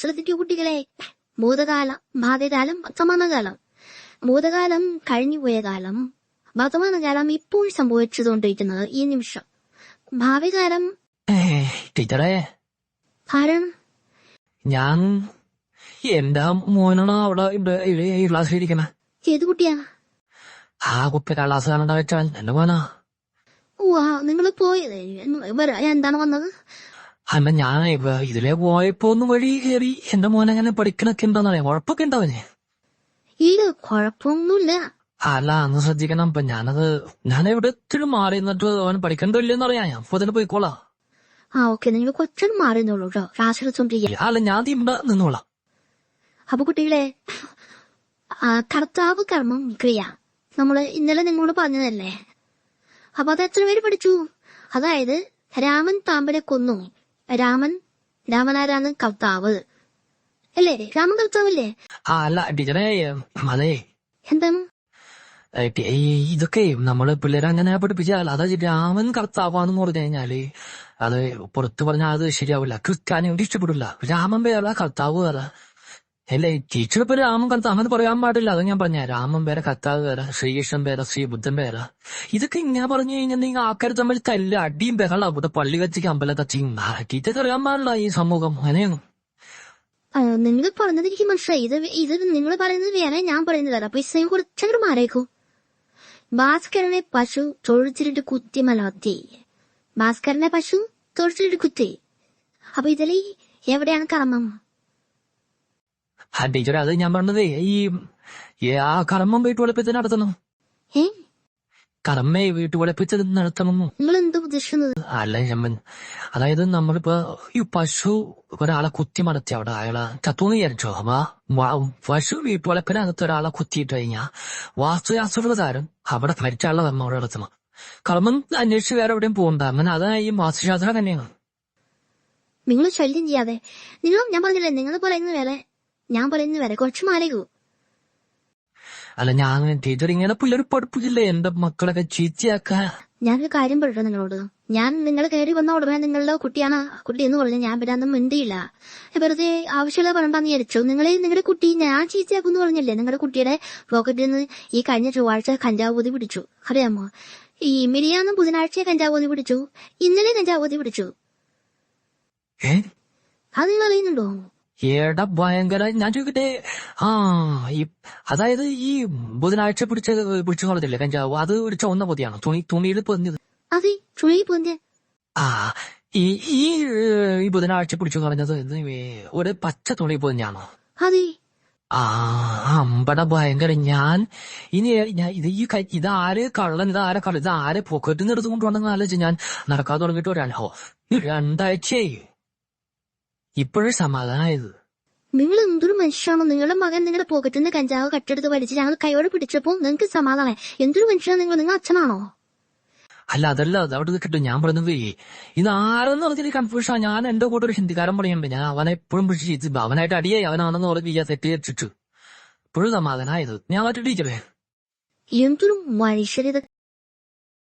ശ്രദ്ധിക്കൂ കുട്ടികളെ. ഭൂതകാലം ഭാവികാലം വർത്തമാനകാലം ഭൂതകാലം കഴിഞ്ഞുപോയ കാലം വർത്തമാനകാലം ഇപ്പോൾ സംഭവിച്ചുകൊണ്ടിരിക്കുന്നത് ഈ നിമിഷം. ഭാവികാലം ടീച്ചറേ. ആരാണ് ഞാൻ എന്റെ മോനാണ് അവിടെ ഇവിടെ ഈ ക്ലാസ്സിൽ ഇരിക്കണ ഏത് കുട്ടിയാ? ആ കുപ്പി കള്ളാസ് കാണണ്ട വെച്ചാൽ എന്റെ മോനാ. ഓ നിങ്ങൾ പോയത് എന്താണ് വന്നത്? അല്ല ഞാൻ ഇതിലെ പോയപ്പോ ഒന്ന് വഴി കയറി എന്റെ മോനെ അങ്ങനെ പഠിക്കണൊക്കെ ഉണ്ടോന്നറിയാം കുഴപ്പമൊക്കെ ഉണ്ടാവനെ ഇല്ല കുഴപ്പമൊന്നുമില്ല. അല്ല അന്ന് ശ്രദ്ധിക്കണം. ഇപ്പൊ ഞാനത് ഞാൻ എവിടെ ഇത്തിരി മാറി നിന്നിട്ട് അവൻ പഠിക്കണ്ടോ അറിയാം. ഞാൻ അപ്പൊ തന്നെ പോയിക്കോളാം. ആ ഓക്കെ. നിങ്ങൾ കൊച്ചൊന്ന് മാറിയുന്നുള്ളൂ കേട്ടോ. അല്ല ഞാൻ ഇവിടെ നിന്നോളാം. അപ്പൊ കുട്ടികളെ കർത്താവ് കർമ്മം ക്രിയ. നമ്മൾ ഇന്നലെ നിങ്ങളോട് പറഞ്ഞതല്ലേ? അപ്പൊ അത് എത്ര പേര് പഠിച്ചു? അതായത് രാമൻ താമ്പനെ കൊന്നു. രാമൻ രാമനാരാണ് കർത്താവ്. അല്ലേ? രാമൻ കർത്താവല്ലേ? ആ അല്ല ടീച്ചറേ അതെ. എന്താണ് ഇതൊക്കെ നമ്മൾ പിള്ളേരെ അങ്ങനെ പഠിപ്പിച്ചാൽ അതായത് രാമൻ കർത്താവാന്ന് പറഞ്ഞു കഴിഞ്ഞാൽ അത് പുറത്ത് പറഞ്ഞാൽ അത് ശരിയാവില്ല. ക്രിസ്ത്യാനിയോട് ഇഷ്ടപ്പെടില്ല. രാമൻ പേരാ കർത്താവ് വേറെ. അല്ലേ ടീച്ചർ ഇപ്പൊ രാമൻ കർത്താവ് അങ്ങനെ പറയാൻ പാടില്ല. അത് ഞാൻ പറഞ്ഞ രാമൻ വേറെ കത്താവ് പേര ശ്രീകൃഷ്ണൻ വേറെ ശ്രീബുദ്ധൻ വേറെ ഇതൊക്കെ ഇങ്ങനെ പറഞ്ഞു കഴിഞ്ഞാൽ നിങ്ങൾ ആൾക്കാർ തമ്മിൽ തല്ല് അടിയും ബഹളാ. ഇവിടെ പള്ളി കച്ചിക്ക് അമ്പലം കച്ചിക്കും ടീച്ചർക്ക് അറിയാൻ പാടില്ല ഈ സമൂഹം. അങ്ങനെയാണ്. നിങ്ങൾ പറഞ്ഞത് എനിക്ക് മനസ്സിലായി. ഇത് ഇത് നിങ്ങൾ പറയുന്നത് വേറെ ഞാൻ പറയുന്നത് വേറെ. അപ്പൊ ഈ സമയം കുറച്ചങ്ങോട്ട് മാറിയേക്കൂ. ഭാസ്കരനെ പശു തൊഴിച്ചിട്ട് കുത്തി മലർത്തി ഭാസ്കരനെ പശു തൊഴിച്ചിട്ട് കുത്തി. അപ്പൊ ഇതിൽ എവിടെയാണ് കർമ്മം? ആ ടീച്ചറെ അത് ഞാൻ പറഞ്ഞതേ ഈ ഈ ആ കർമ്മം വീട്ടു വളപ്പിച്ചത് ഏ കർമ്മയെ വീട്ടു വളപ്പിച്ചത് നിങ്ങൾ എന്ത് ഉദ്ദേശിക്കുന്നത് അല്ല ഞമ്മൻ അതായത് നമ്മളിപ്പോ ഈ പശു ഒരാളെ കുത്തി മടത്തി അവിടെ അയാളെ ചത്തുന്ന് വിചാരിച്ചോ അപ്പൊ പശു വീട്ടുവളപ്പിനകത്ത് ഒരാളെ കുത്തിയിട്ട് കഴിഞ്ഞാ വാസ്തുശാസ്ത്ര താരം അവിടെ മരിച്ചാളെ കർമ്മം അവിടെ നടത്തണം കർമ്മം അന്വേഷിച്ച് വേറെ എവിടെയും പോകണ്ട അങ്ങനെ അതാ ഈ വാസ്തുശാസ്ത്രം തന്നെയാണ് നിങ്ങൾ ശല്യം ചെയ്യാതെ നിങ്ങൾ ഞാൻ പറഞ്ഞില്ലേ നിങ്ങൾ പറയുന്നത് വേറെ ഞാൻ പറയുന്നത് വരെ കുറച്ച് മാറിയൂ അല്ല ഞാൻ ടീച്ചർ ഇങ്ങനെ പിള്ളേർ പഠിപ്പിച്ചില്ലേ? എന്റെ മക്കളൊക്കെ ചീച്ചയാക്ക ഞാനൊരു കാര്യം പറയട്ടെ നിങ്ങളോട്? ഞാൻ നിങ്ങൾ കയറി വന്ന ഉടനെ നിങ്ങളുടെ കുട്ടിയാണ് കുട്ടി എന്ന് പറഞ്ഞു ഞാൻ പിന്നെ അന്നും മിണ്ടിയില്ല. വെറുതെ ആവശ്യമുള്ള പറയണ്ടെന്ന് വിചാരിച്ചു നിങ്ങളെ നിങ്ങളുടെ കുട്ടി ഞാൻ ചീത്തയാക്കും പറഞ്ഞില്ലേ? നിങ്ങളുടെ കുട്ടിയുടെ പോക്കറ്റിൽ നിന്ന് ഈ കഴിഞ്ഞ ചൊവ്വാഴ്ച കഞ്ചാവ് പൊതി പിടിച്ചു. അറിയാമോ? ഈ മിനിയാന്ന് ബുധനാഴ്ച കഞ്ചാവ് പൊതി പിടിച്ചു. ഇന്നലെ കഞ്ചാവ് പൊതി പിടിച്ചു. അത് നിങ്ങൾ അറിയുന്നുണ്ടോ? ഏടാ ഭയങ്കര ഞാൻ ചോദിക്കട്ടെ? ആ ഈ അതായത് ഈ ബുധനാഴ്ച പിടിച്ച പിടിച്ചു കളഞ്ഞില്ലേ കഞ്ചാവ് അത് ഒരു ഒന്ന പൊതിയാണ്? തുണി തുണിയിൽ പൊതിഞ്ഞത് അതെ ചുഴി പോന്റെ ആ ഈ ഈ ഈ ബുധനാഴ്ച പിടിച്ചു കളഞ്ഞത് ഒരു പച്ച തുണി പൊതിഞ്ഞാണോ? അതെ. ആ അമ്പട ഭയങ്കര ഞാൻ ഇനി ഇത് ഈ ഇത് ആര് കള്ളൻ ഇത് ആരെ കള്ളൻ ഇത് ആരെ പോക്കറ്റിൽ നിന്ന് എടുത്തുകൊണ്ട് വന്നെന്ന് ആലോചിച്ച് ഞാൻ നടക്കാതെ തുടങ്ങിയിട്ട് ഈ രണ്ടാഴ്ചയായി. ഇപ്പോഴും സമാധാനമായത് നിങ്ങൾ എന്തൊരു മനുഷ്യനാണോ? നിങ്ങളുടെ മകൻ നിങ്ങളുടെ പോക്കറ്റിൽ നിന്ന് കഞ്ചാവ് കട്ടെടുത്ത് വലിച്ച് ഞങ്ങൾ കൈയോടെ പിടിച്ചപ്പോൾ നിങ്ങൾക്ക് സമാധാനം. എന്തൊരു മനുഷ്യനാണ് നിങ്ങൾ? നിങ്ങൾ അച്ഛനാണോ? അല്ല അതല്ല. അത് അവിടെ കിട്ടും ഞാൻ പറഞ്ഞത് ഇത് ആരെന്ന് പറഞ്ഞാൽ കൺഫ്യൂഷൻ ഞാൻ എന്റെ കൂടെ ഒരു ഹിന്ദിക്കാരൻ പറയുമ്പോ ഞാൻ അവനെ എപ്പോഴും പിടിച്ച് അവനായിട്ട് അടിയായി. അവനാണെന്ന് പറഞ്ഞ് ഞാൻ തെറ്റിദ്ധരിച്ചിട്ടു ഇപ്പോഴും സമാധാനമായത് ഞാൻ മറ്റു ടീച്ചറേ. എന്തൊരു മനുഷ്യരിത്